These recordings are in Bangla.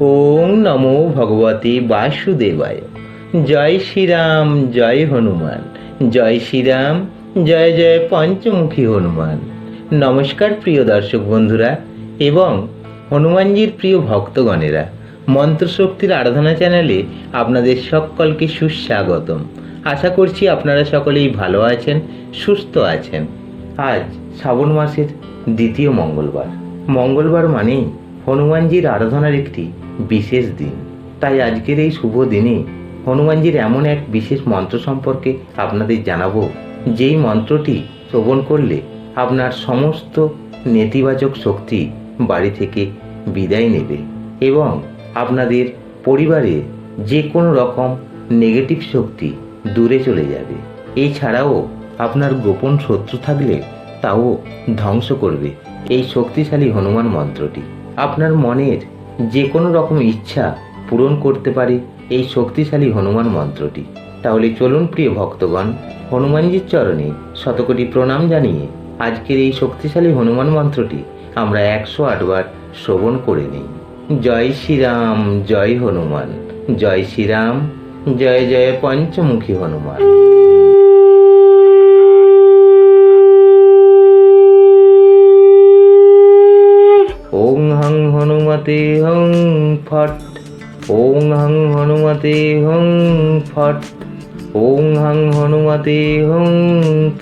ওং নমো ভগবতে বাসুদেবায়। জয় শ্রীরাম, জয় হনুমান। জয় শ্রীরাম, জয় জয় পঞ্চমুখী হনুমান। নমস্কার প্রিয় দর্শক বন্ধুরা এবং হনুমানজির প্রিয় ভক্তগণেরা, মন্ত্রশক্তির আরাধনা চ্যানেলে আপনাদের সকলকে সুস্বাগতম। আশা করছি আপনারা সকলেই ভালো আছেন, সুস্থ আছেন। আজ শ্রাবণ মাসের দ্বিতীয় মঙ্গলবার। মঙ্গলবার মানেই হনুমানজির আরাধনার একটি বিশেষ দিন। তাই আজকের এই শুভ দিনে হনুমানজির এমন এক বিশেষ মন্ত্র সম্পর্কে আপনাদের জানাব, যেই মন্ত্রটি শ্রবণ করলে আপনার সমস্ত নেতিবাচক শক্তি বাড়ি থেকে বিদায় নেবে এবং আপনাদের পরিবারে যে কোনো রকম নেগেটিভ শক্তি দূরে চলে যাবে। এছাড়াও আপনার গোপন শত্রু থাকলে তাও ধ্বংস করবে এই শক্তিশালী হনুমান মন্ত্রটি। আপনার মনের যে কোনো রকম ইচ্ছা পূরণ করতে পারে এই শক্তিশালী হনুমান মন্ত্রটি। তাহলে চলুন প্রিয় ভক্তগণ, হনুমানজির চরণে শতকোটি প্রণাম জানিয়ে আজকের এই শক্তিশালী হনুমান মন্ত্রটি আমরা একশো আটবার শ্রবণ করে নিই। জয় শ্রীরাম, জয় হনুমান, জয় শ্রীরাম, জয় জয় পঞ্চমুখী হনুমান। হনুমতে হং ফট। ওং হং হনুমতে হং ফট। ওং হং হনুমতে হং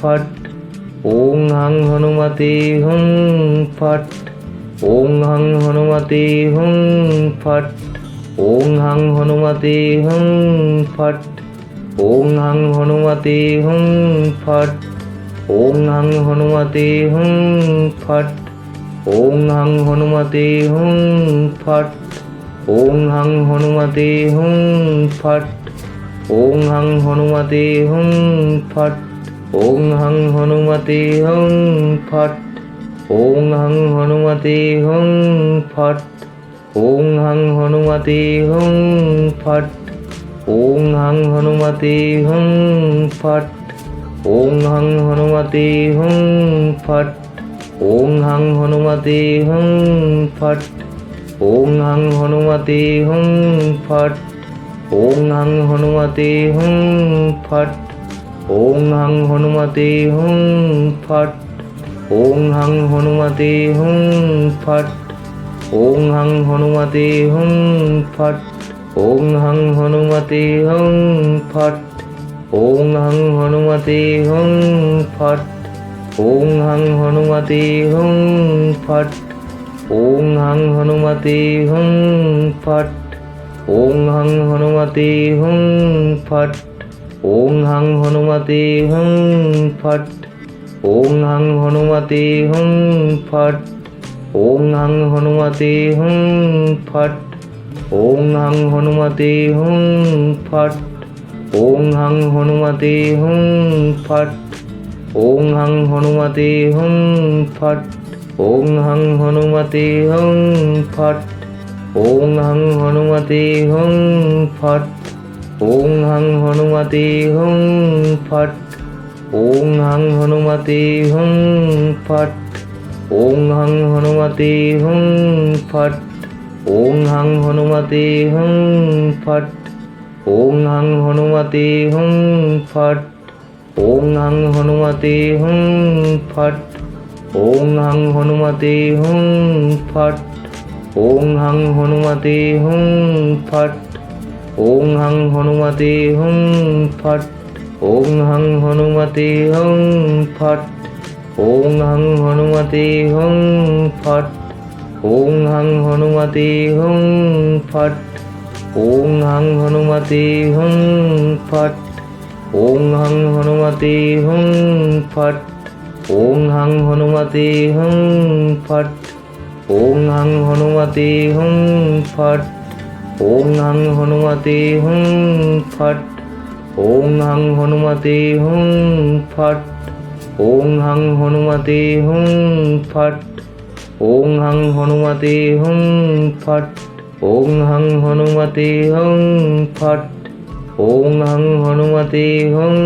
ফট। ওং হং হনুমতে হং ফট। ওং হং হনুমতে হং ফট। ওং হং হনুমতে হং ফট। ওং হং হনুমতে হং ফট। ওং হং হনুমতে হং ফট। ওং হং হনুমতে হুং ফট। ওং হং হনুমতে হুং ফট। ওং হং হনুমতে হুং ফট। ওং হং হনুমতে হুং ফট। ওং হং হনুমতে হুং ফট। ওং হং হনুমতে হুং ফট। ওং হং হনুমতে হুং ফট। ওং হং হনুমতে হুং ফট। ওং হং হনুমতে হুং ফট। ওং হং হনুমতে হুং ফট। ওং হং হনুমতে হুং ফট। ওং হং হনুমতে হুং ফট। ওং হং হনুমতে হুং ফট। ওং হং হনুমতে হুং ফট। ওং হং হনুমতে হুং ফট। ওং হং হনুমতে হুং ফট। ওং হং হনুমতে হুং ফট। ওং হং হনুমতে হুং ফট। ওং হং হনুমতে হুং ফট। ওং হং হনুমতে হুং ফট। ওং হং হনুমতে হুং ফট। ওং হং হনুমতে হুং ফট। ওং হং হনুমতে হুং ফট। ওং হং হনুমতে হুং ফট। ওং হং হনুমতে হুং ফট, ওং হং হনুমতে হুং ফট, ওং হং হনুমতে হুং ফট, ওং হং হনুমতে হুং ফট, ওং হং হনুমতে হুং ফট, ওং হং হনুমতে হুং ফট, ওং হং হনুমতে হুং ফট, ওং হং হনুমতে হুং ফট ওং হং হনুমতে হুং ফট। ওং হং হনুমতে হুং ফট। ওং হং হনুমতে হুং ফট। ওং হং হনুমতে হুং ফট। ওং হং হনুমতে হুং ফট। ওং হং হনুমতে হুং ফট। ওং হং হনুমতে হুং ফট। ওং হং হনুমতে হুং ফট। ওং হং হনুমতে হুং ফট। ওং হং হনুমতে হুং ফট। ওং হং হনুমতে হুং ফট। ওং হং হনুমতে হুং ফট। ওং হং হনুমতে হুং ফট। ওং হং হনুমতে হুং ফট। ওং হং হনুমতে হুং ফট। ওং হং হনুমতে হুং ফট। ওং হং হনুমতে হুং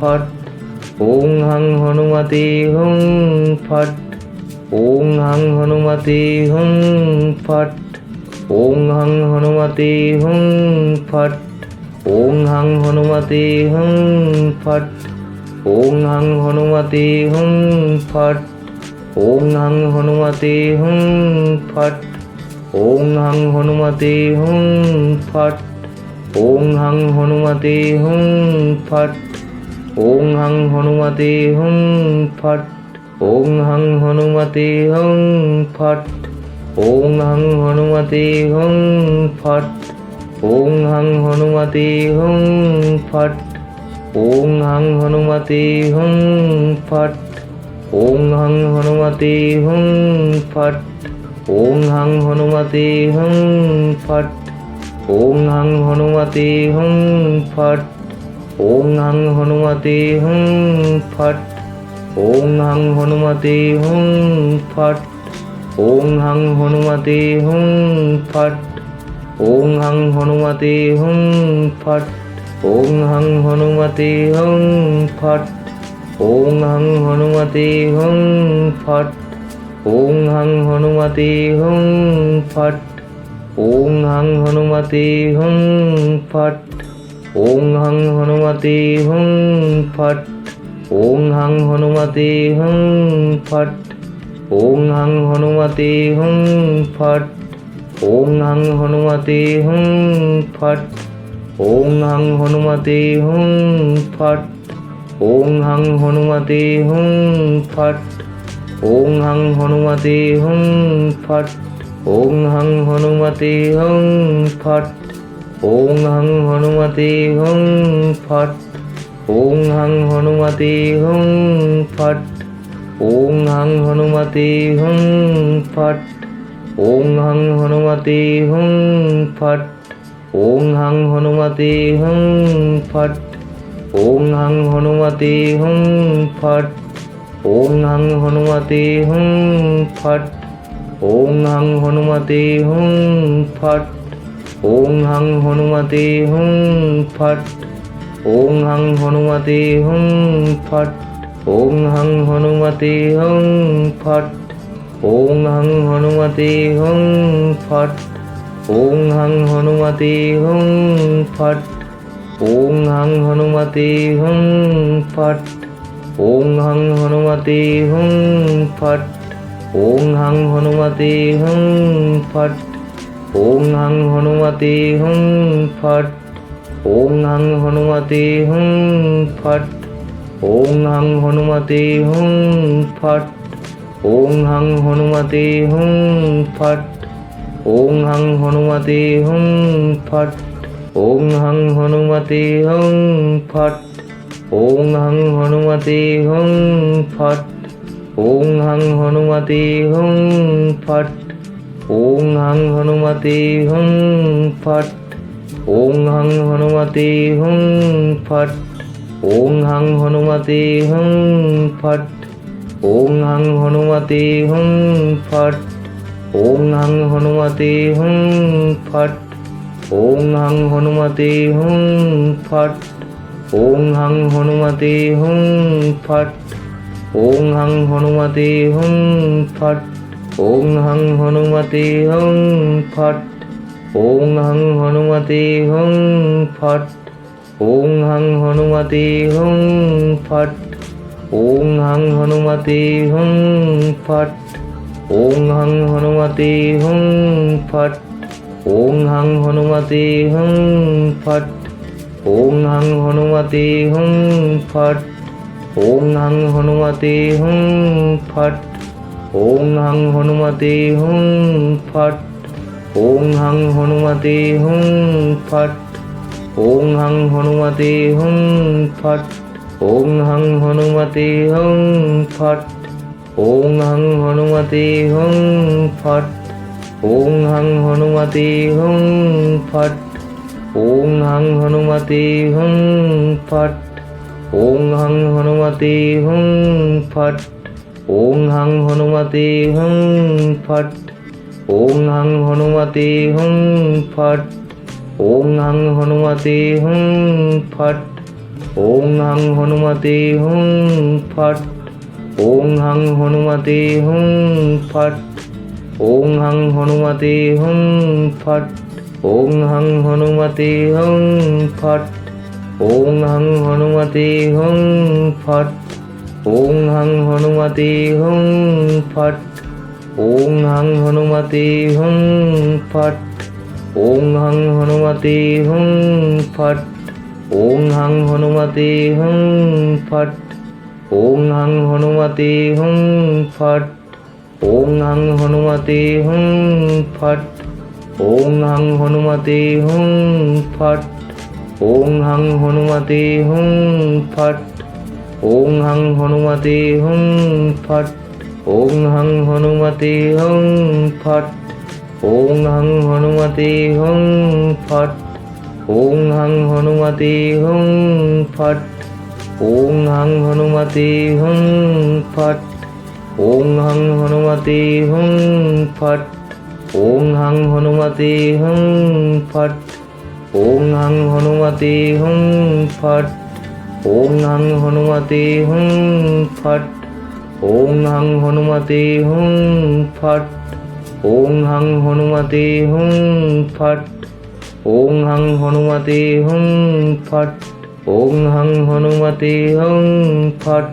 ফট। ওং হং হনুমতে হুং ফট। ওং হং হনুমতে হুং ফট। ওং হাং হনুমতে হুং ফট। ওং হাং হনুমতে হুং ফট। ওং হাং হনুমতে হুং ফট। ওং হাং হনুমতে হুং ফট। ওং হাং হনুমতে হুং ফট। ওং হাং হনুমতে হুং ফট। ওং হাং হনুমতে হুং ফট। ওং হাং হনুমতে হুং ফট। ওং হাং হনুমতে হুং ফট। ওং হাং হনুমতে হুং ফট। ওং হাং হনুমতে হুং ফট। ওং হাং হনুমতে হুং ফট। ওং হাং হনুমতে হুং ফট। ওং হাং হনুমতে হুং ফট, ওং হাং হনুমতে হুং ফট, ওং হাং হনুমতে হুং ফট, ওং হাং হনুমতে হুং ফট, ওং হাং হনুমতে হুং ফট, ওং হাং হনুমতে হুং ফট, ওং হাং হনুমতে হুং ফট, ওং হাং হনুমতে হুং ফট। ওং হাং হনুমতে হুং ফট। ওং হাং হনুমতে হুং ফট। ওং হাং হনুমতে হুং ফট। ওং হাং হনুমতে হুং ফট। ওং হাং হনুমতে হুং ফট। ওং হাং হনুমতে হুং ফট। ওং হাং হনুমতে হুং ফট। ওং হাং হনুমতে হুং ফট। ওং হাং হনুমতে হং ফট। ওং হাং হনুমতে হং ফট। ওং হাং হনুমতে হুং ফট। ওং হাং হনুমতে হুং ফট। ওং হাং হনুমতে হুং ফট। ওং হাং হনুমতে হুং ফট। ওং হাং হনুমতে হুং ফট। ওং হাং হনুমতে হুং ফট। ওং হাং হনুমতে হুং ফট। ওং হাং হনুমতে হুং ফট। ওং হাং হনুমতে হুং ফট। ওং হাং হনুমতে হুং ফট। ওং হাং হনুমতে হুং ফট। ওং হাং হনুমতে হুং ফট। ওং হাং হনুমতে হুং ফট। ওং হাং হনুমতে হুং ফট। ওং হাং হনুমতে হুং ফট। ওং হাং হনুমতে হুং ফট। ওং হাং হনুমতে হুং ফট। ওং হাং হনুমতে হুং ফট। ওং হাং হনুমতে হুং ফট। ওং হাং হনুমতে হুং ফট। ওং হাং হনুমতে হুং ফট। ওং হাং হনুমতে হুং ফট। ওং হাং হনুমতে হুং ফট। ওং হাং হনুমতে হুং ফট। ওং হাং হনুমতে হুং ফট। ওং হাং হনুমতে হুং ফট। ওং হাং হনুমতে হুং ফট। ওং হাং হনুমতে হুং ফট। ওং হাং হনুমতে হুং ফট। ওং হাং হনুমতে হুং ফট। ওং হাং হনুমতে হুং ফট, ওং হাং হনুমতে হুং ফট, ওং হাং হনুমতে হুং ফট, ওং হাং হনুমতে হুং ফট, ওং হাং হনুমতে হুং ফট, ওং হাং হনুমতে হুং ফট, ওং হাং হনুমতে হুং ফট, ওং হাং হনুমতে হুং ফট ওং হাং হনুমতে হুং ফট। ওং হাং হনুমতে হুং ফট। ওং হাং হনুমতে হুং ফট। ওং হাং হনুমতে হুং ফট। ওং হাং হনুমতে হুং ফট। ওং হাং হনুমতে হুং ফট। ওং হাং হনুমতে হুং ফট। ওং হাং হনুমতে হুং ফট। ওং হাং হনুমতে হুং ফট। ওং হাং হনুমতে হুং ফট। ওং হাং হনুমতে হুং ফট। ওং হাং হনুমতে হুং ফট। ওং হাং হনুমতে হুং ফট। ওং হাং হনুমতে হুং ফট। ওং হাং হনুমতে হুং ফট। ওং হাং হনুমতে হুং ফট। ওং হাং হনুমতে হুং ফট। ওং হাং হনুমতে হুং ফট। ওং হাং হনুমতে হুং ফট। ওং হাং হনুমতে হুং ফট। ওং হাং হনুমতে হুং ফট। ওং হাং হনুমতে হুং ফট। ওং হাং হনুমতে হুং ফট। ওং হাং হনুমতে হুং ফট। ওং হাং হনুমতে হুং ফট। ওং হাং হনুমতে হুং ফট। ওং হাং হনুমতে হুং ফট। ওং হাং হনুমতে হুং ফট। ওং হাং হনুমতে হুং ফট। ওং হাং হনুমতে হুং ফট। ওং হাং হনুমতে হুং ফট। ওং হাং হনুমতে হুং ফট। ওং হাং হনুমতে হুং ফট, ওং হাং হনুমতে হুং ফট, ওং হাং হনুমতে হুং ফট, ওং হাং হনুমতে হুং ফট, ওং হাং হনুমতে হুং ফট, ওং হাং হনুমতে হুং ফট,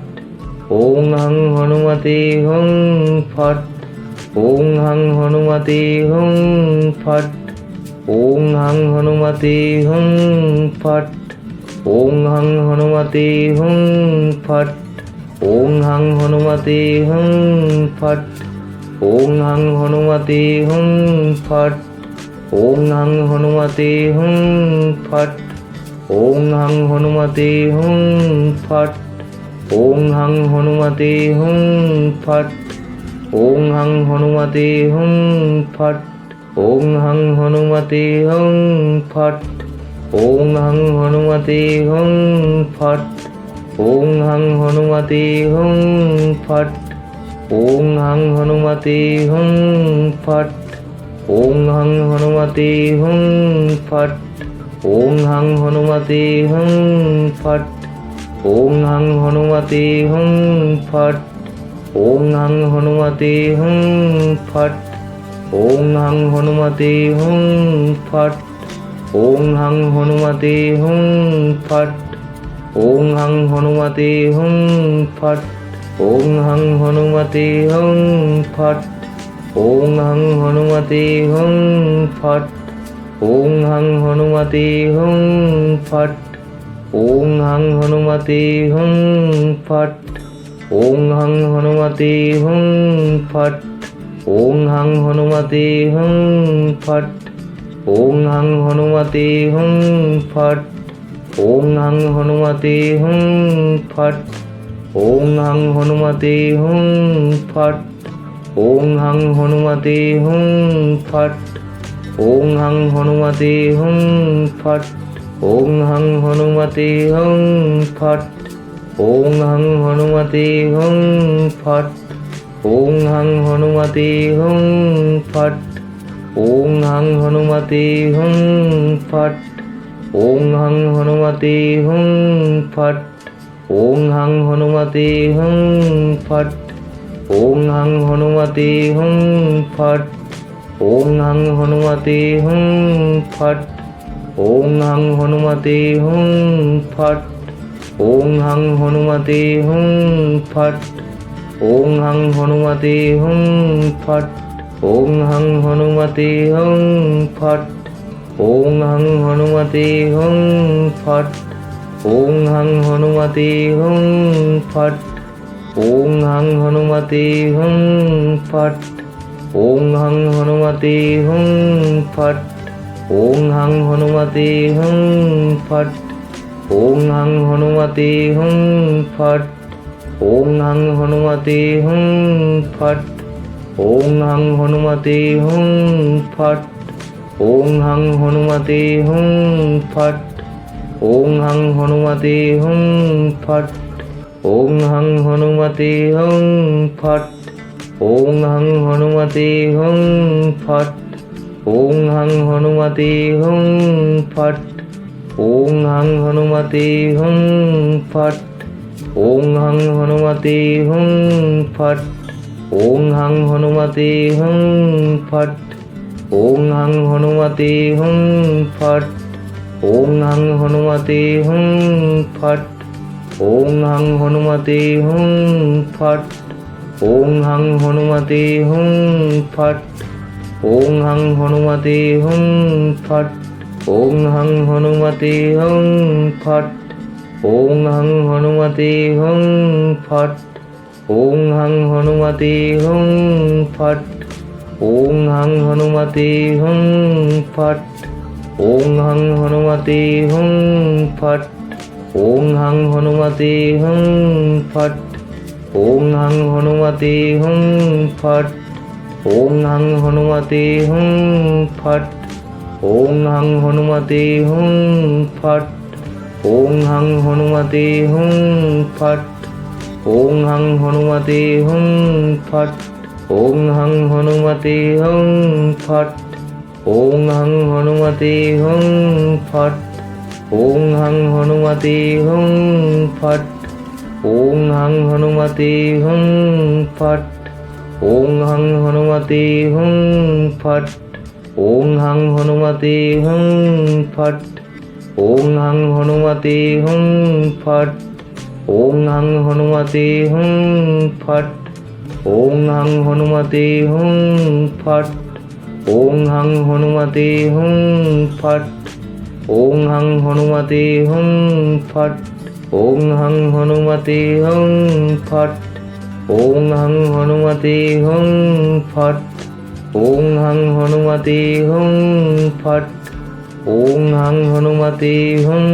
ওং হাং হনুমতে হুং ফট, ওং হাং হনুমতে হুং ফট। ওং হাং হনুমতে হুং ফট। ওং হাং হনুমতে হুং ফট। ওং হাং হনুমতে হুং ফট। ওং হাং হনুমতে হুং ফট। ওং হাং হনুমতে হুং ফট। ওং হাং হনুমতে হুং ফট। ওং হাং হনুমতে হুং ফট। ওং হাং হনুমতে হুং ফট। ওং হাং হনুমতে হং ফট। ওং হাং হনুমতে হুং ফট। ওং হাং হনুমতে হুং ফট। ওং হাং হনুমতে হুং ফট। ওং হাং হনুমতে হুং ফট। ওং হাং হনুমতে হুং ফট। ওং হাং হনুমতে হুং ফট। ওং হাং হনুমতে হং ফট। ওং হাং হনুমতে হুং ফট। ওং হাং হনুমতে হুং ফট। ওং হাং হনুমতে হুং ফট। ওং হাং হনুমতে হুং ফট। ওং হাং হনুমতে হুং ফট। ওং হাং হনুমতে হুং ফট। ওং হাং হনুমতে হুং ফট। ওং হাং হনুমতে হুং ফট। ওং হাং হনুমতে হুং ফট। ওং হাং হনুমতে হুং ফট। ওং হাং হনুমতে হুং ফট। ওং হাং হনুমতে হুং ফট। ওং হাং হনুমতে হুং ফট। ওং হাং হনুমতে হুং ফট। ওং হাং হনুমতে হুং ফট। ওং হাং হনুমতে হুং ফট। ওং হাং হনুমতে হুং ফট। ওং হাং হনুমতে হুং ফট। ওং হাং হনুমতে হুং ফট। ওং হাং হনুমতে হুং ফট। ওং হাং হনুমতে হুং ফট। ওং হাং হনুমতে হুং ফট। ওং হাং হনুমতে হুং ফট। ওং হাং হনুমতে হুং ফট। ওং হাং হনুমতে হুং ফট, ওং হাং হনুমতে হুং ফট, ওং হাং হনুমতে হুং ফট, ওং হাং হনুমতে হুং ফট, ওং হাং হনুমতে হুং ফট, ওং হাং হনুমতে হুং ফট, ওং হাং হনুমতে হুং ফট, ওং হাং হনুমতে হুং ফট ওং হাং হনুমতে হুং ফট। ওং হাং হনুমতে হুং ফট। ওং হাং হনুমতে হুং ফট। ওং হাং হনুমতে হুং ফট। ওং হাং হনুমতে হুং ফট। ওং হাং হনুমতে হুং ফট। ওং হাং হনুমতে হুং ফট। ওং হাং হনুমতে হুং ফট। ওং হাং হনুমতে হুং ফট। ওং হাং হনুমতে হুং ফট। ওং হাং হনুমতে হুং ফট। ওং হাং হনুমতে হুং ফট। ওং হাং হনুমতে হুং ফট। ওং হাং হনুমতে হুং ফট। ওং হাং হনুমতে হুং ফট। ওং হাং হনুমতে হুং ফট। ওং হাং হনুমতে হুং ফট। ওং হাং হনুমতে হুং ফট। ওং হাং হনুমতে হুং ফট। ওং হাং হনুমতে হুং ফট। ওং হাং হনুমতে হুং ফট। ওং হাং হনুমতে হুং ফট। ওং হাং হনুমতে হুং ফট। ওং হাং হনুমতে হুং ফট। ওং হাং হনুমতে হুং ফট। ওং হাং হনুমতে হুং ফট। ওং হাং হনুমতে হুং ফট। ওং হাং হনুমতে হুং ফট। ওং হাং হনুমতে হুং ফট। ওং হাং হনুমতে হুং ফট। ওং হাং হনুমতে হুং ফট। ওং হাং হনুমতে হুং ফট। ওং হাং হনুমতে হুং ফট। ওং হাং হনুমতে হুং ফট। ওং হাং হনুমতে হুং ফট। ওং হাং হনুমতে হুং ফট। ওং হাং হনুমতে হুং ফট। ওং হাং হনুমতে হুং ফট। ওং হাং হনুমতে হুং ফট। ওং হাং হনুমতে হুং ফট। ওং হাং হনুমতে হুং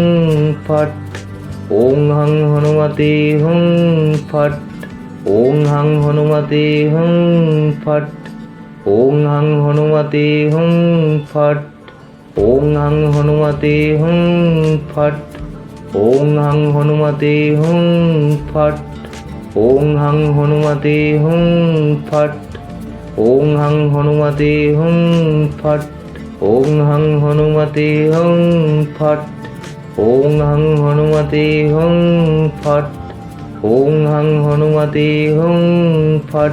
ফট। ওং হাং হনুমতে হুং ফট। ওং হাং হনুমতে হুং ফট। ওং হাং হনুমতে হুং ফট। ওং হাং হনুমতে হুং ফট। ওং হাং হনুমতে হুং ফট। ওং হাং হনুমতে হুং ফট। ওং হাং হনুমতে হুং ফট। ওং হাং হনুমতে হং ফট। ওং হাং হনুমতে হং ফট। ওং হাং হনুমতে হুং ফট।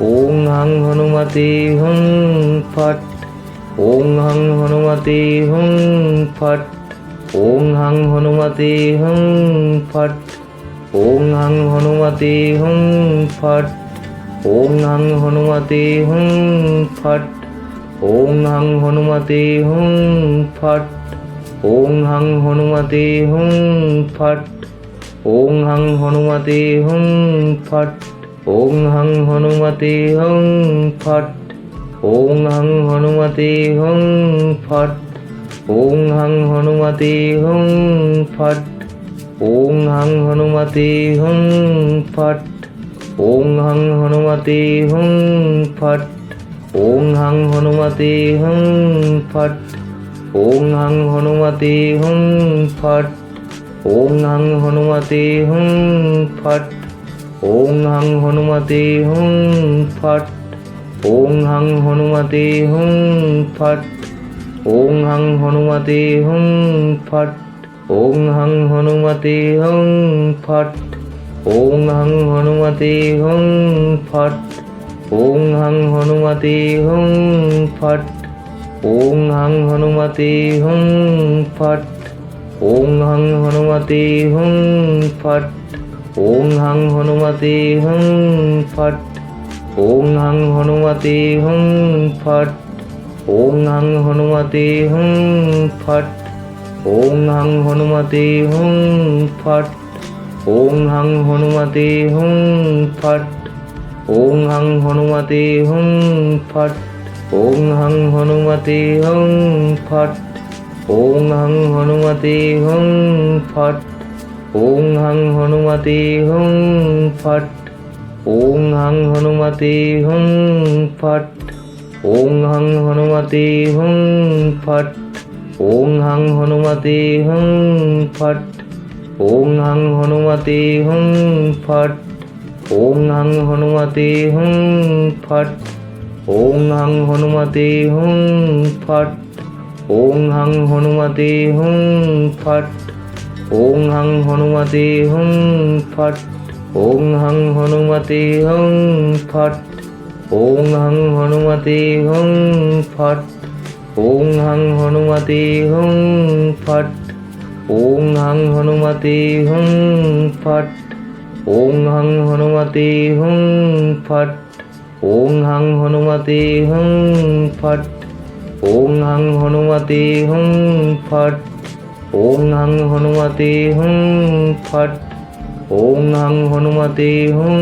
ওং হাং হনুমতে হং ফট। ওং হাং হনুমতে হুং ফট। ওং হাং হনুমতে হং ফট। ওং হাং হনুমতে হং ফট। ওং হাং হনুমতে হং ফট। ওং হাং হনুমতে হুং ফট। ওং হাং হনুমতে হুং ফট। ওং হাং হনুমতে হুং ফট। ওং হাং হনুমতে হুং ফট। ওং হাং হনুমতে হুং ফট। ওং হাং হনুমতে হুং ফট। ওং হাং হনুমতে হুং ফট। ওং হাং হনুমতে হুং ফট। ওং হাং হনুমতে হুং ফট। ওং হাং হনুমতে হুং ফট। ওং হাং হনুমতে হুং ফট। ওং হাং হনুমতে হুং ফট। ওং হাং হনুমতে হুং ফট। ওং হাং হনুমতে হুং ফট। ওং হাং হনুমতে হুং ফট। ওং হাং হনুমতে হুং ফট। ওং হাং হনুমতে হুং ফট। ওং হাং হনুমতে হুং ফট। ওং হাং হনুমতে হুং ফট। ওং হাং হনুমতে হুং ফট। ওং হাং হনুমতে হুং ফট। ওং হাং হনুমতে হুং ফট। ওং হাং হনুমতে হুং ফট। ওং হাং হনুমতে হুং ফট। ওং হাং হনুমতে হুং ফট, ওং হাং হনুমতে হুং ফট, ওং হাং হনুমতে হুং ফট, ওং হাং হনুমতে হুং ফট, ওং হাং হনুমতে হুং ফট, ওং হাং হনুমতে হুং ফট, ওং হাং হনুমতে হুং ফট, ওং হাং হনুমতে হুং ফট ওং হাং হনুমতে হুং ফট। ওং হাং হনুমতে হুং ফট। ওং হাং হনুমতে হুং ফট। ওং হাং হনুমতে হুং ফট। ওং হং হনুমতে হং ফট। ওং হং হনুমতে হং ফট। ওং হং হনুমতে হং ফট। ওং হং হনুমতে হং ফট। ওং হং হনুমতে হং ফট। ওং হং হনুমতে হুং ফট। ওং হং হনুমতে হুং ফট। ওং হং হনুমতে হুং ফট। ওং হং হনুমতে হুং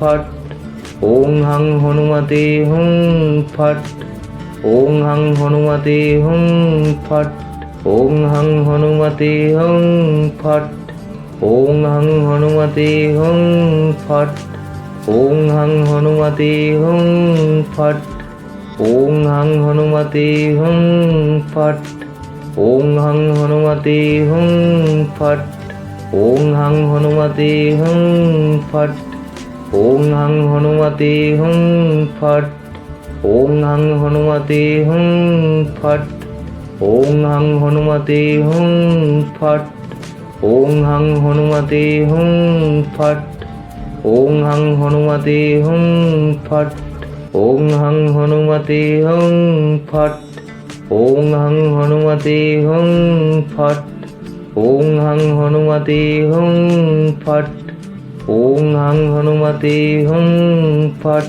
ফট। ওং হং হনুমতে হুং ফট। ওং হং হনুমতে হুং ফট। ওং হং হনুমতে হুং ফট। ওং হং হনুমতে হং ফট। ওং হং হনুমতে হং ফট। ওং হং হনুমতে হং ফট। ওং হং হনুমতে হং ফট। ওং হং হনুমতে হং ফট। ওং হং হনুমতে হং ফট। ওং হং হনুমতে হং ফট। ওং হং হনুমতে হং ফট। ওং হং হনুমতে হং ফট। ওং হং হনুমতে হং ফট। ওং হং হনুমতে হং ফট। ওং হং হনুমতে হং ফট। ওং হং হনুমতে হং ফট। ওং হং হনুমতে হং ফট।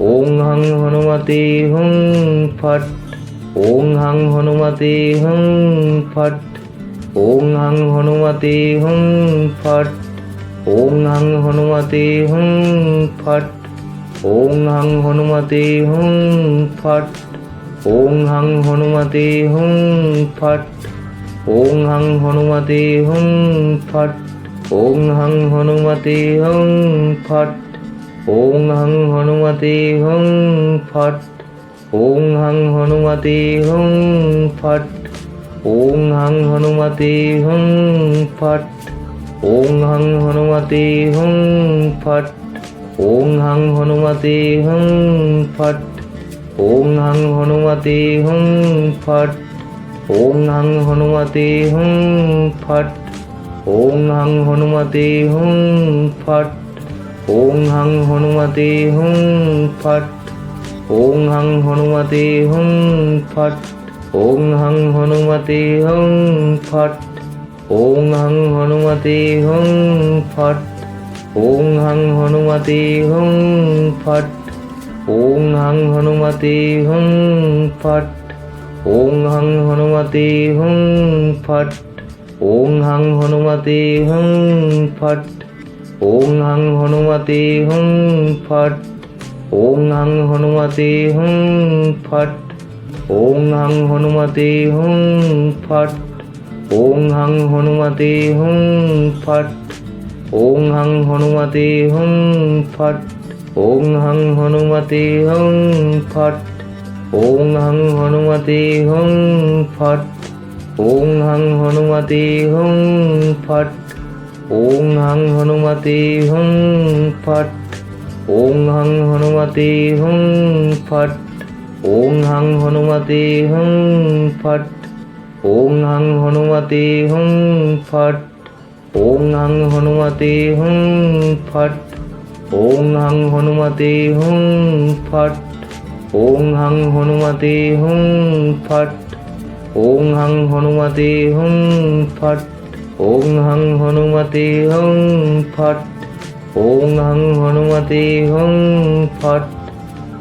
ওং হং হনুমতে হং ফট। ওং হং হনুমতে হং ফট। ওং হং হনুমতে হং ফট, ওং হং হনুমতে হং ফট, ওং হং হনুমতে হং ফট, ওং হং হনুমতে হং ফট, ওং হং হনুমতে হং ফট, ওং হং হনুমতে হং ফট, ওং হং হনুমতে হং ফট, ওং হং হনুমতে হং ফট। ওং হং হনুমতে হং ফট। ওং হং হনুমতে হং ফট। ওং হং হনুমতে হং ফট। ওং হং হনুমতে হং ফট। ওং হং হনুমতে হং ফট। ওং হং হনুমতে হং ফট। ওং হং হনুমতে হং ফট। ওং হং হনুমতে হং ফট। ওং হং হনুমতে হং ফট। ওং হং হনুমতে হং ফট। ওং হং হনুমতে হং ফট। ওং হং হনুমতে হং ফট। ওং হং হনুমতে হং ফট। ওং হং হনুমতে হং ফট। ওং হং হনুমতে হং ফট। ওং হং হনুমতে হং ফট। ওং হং হনুমতে হং ফট। ওং হং হনুমতে হং ফট। ওং হং হনুমতে হং ফট। ওং হং হনুমতে হং ফট। ওং হং হনুমতে হং ফট। ওং হং হনুমতে হং ফট। ওং হং হনুমতে হং ফট। ওং হং হনুমতে হং ফট। ওং হং হনুমতে হং ফট। ওং হং হনুমতে হং ফট। ওং হং হনুমতে হং ফট। ওং হং হনুমতে হং ফট। ওং হং হনুমতে হং ফট। ওং হং হনুমতে হং ফট। ওং হং হনুমতে হং ফট। ওং হং হনুমতে হং ফট।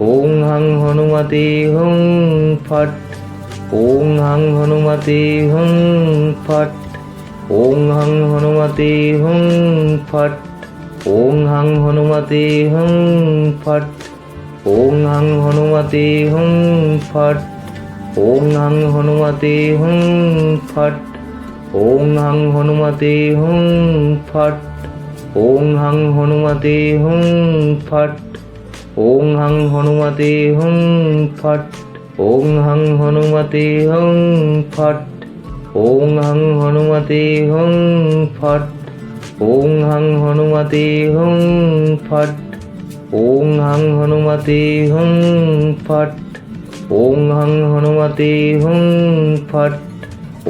ওং হং হনুমতে হং ফট। ওং হং হনুমতে হং ফট। ওং হং হনুমতে হং ফট। ওং হং হনুমতে হং ফট। ওং হং হনুমতে হং ফট। ওং হং হনুমতে হং ফট। ওং হং হনুমতে হং ফট। ওং হং হনুমতে হং ফট। ওং হং হনুমতে হং ফট, ওং হং হনুমতে হং ফট, ওং হং হনুমতে হং ফট, ওং হং হনুমতে হং ফট, ওং হং হনুমতে হং ফট, ওং হং হনুমতে হং ফট,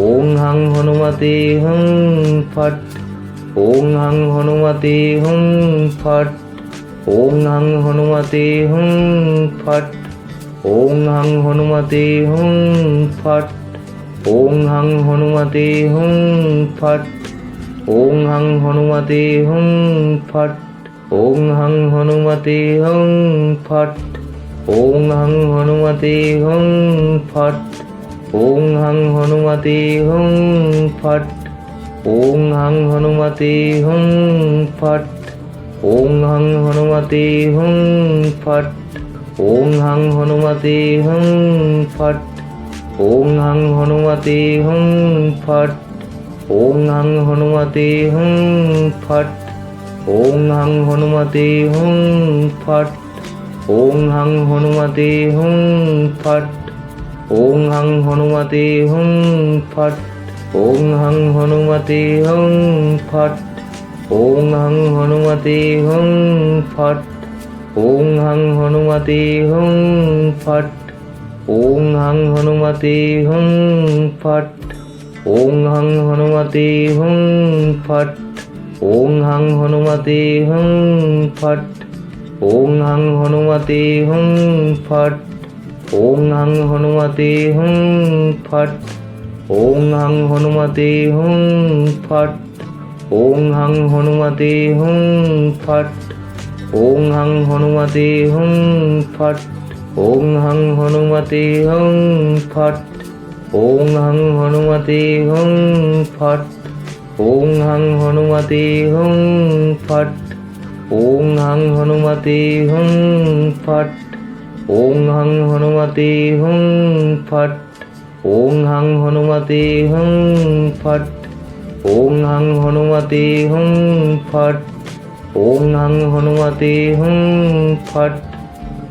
ওং হং হনুমতে হং ফট, ওং হাং হনুমতে হুং ফট ওং হাং হনুমতে হুং ফট। ওং হাং হনুমতে হুং ফট। ওং হাং হনুমতে হুং ফট। ওং হাং হনুমতে হুং ফট। ওং হাং হনুমতে হুং ফট। ওং হাং হনুমতে হুং ফট। ওং হাং হনুমতে হুং ফট। ওং হাং হনুমতে হুং ফট। ওং হাং হনুমতে হুং ফট। ওং হাং হনুমতে হুং ফট। ওং হাং হনুমতে হুং ফট। ওং হাং হনুমতে হুং ফট। ওং হাং হনুমতে হুং ফট। ওং হাং হনুমতে হুং ফট। ওং হাং হনুমতে হুং ফট। ওং হাং হনুমতে হুং ফট। ওং হাং হনুমতে হুং ফট ওং হাং হনুমতে হুং ফট ওং হাং হনুমতে হুং ফট ওং হাং হনুমতে হুং ফট ওং হাং হনুমতে হুং ফট ওং হাং হনুমতে হুং ফট ওং হাং হনুমতে হুং ফট ওং হাং হনুমতে হুং ফট ওং হাং হনুমতে হুং ফট। ওং হাং হনুমতে হুং ফট। ওং হাং হনুমতে হুং ফট। ওং হাং হনুমতে হুং ফট। ওং হাং হনুমতে হুং ফট। ওং হাং হনুমতে হুং ফট। ওং হাং হনুমতে হুং ফট। ওং হাং হনুমতে হুং ফট। ওং হাং হনুমতে হুং ফট। ওং হাং হনুমতে হুং ফট।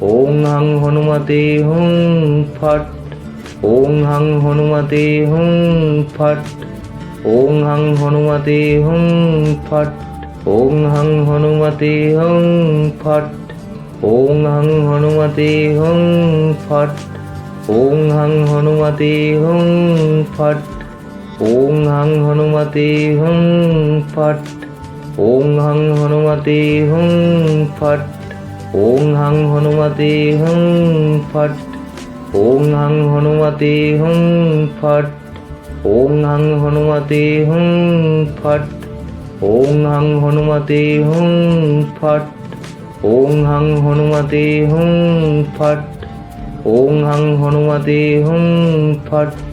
ওং হাং হনুমতে হুং ফট। ওং হাং হনুমতে হুং ফট। ওং হাং হনুমতে হুং ফট। ওং হাং হনুমতে হুং ফট। ওং হাং হনুমতে হুং ফট। ওং হাং হনুমতে হুং ফট। ওং হাং হনুমতে হুং ফট। ওং হাং হনুমতে হুং ফট। ওং হাং হনুমতে হুং ফট। ওং হাং হনুমতে হুং ফট। ওং হাং হনুমতে হুং ফট। ওং হাং হনুমতে হুং ফট। ওং হাং হনুমতে হুং ফট। ওং হাং হনুমতে হুং ফট।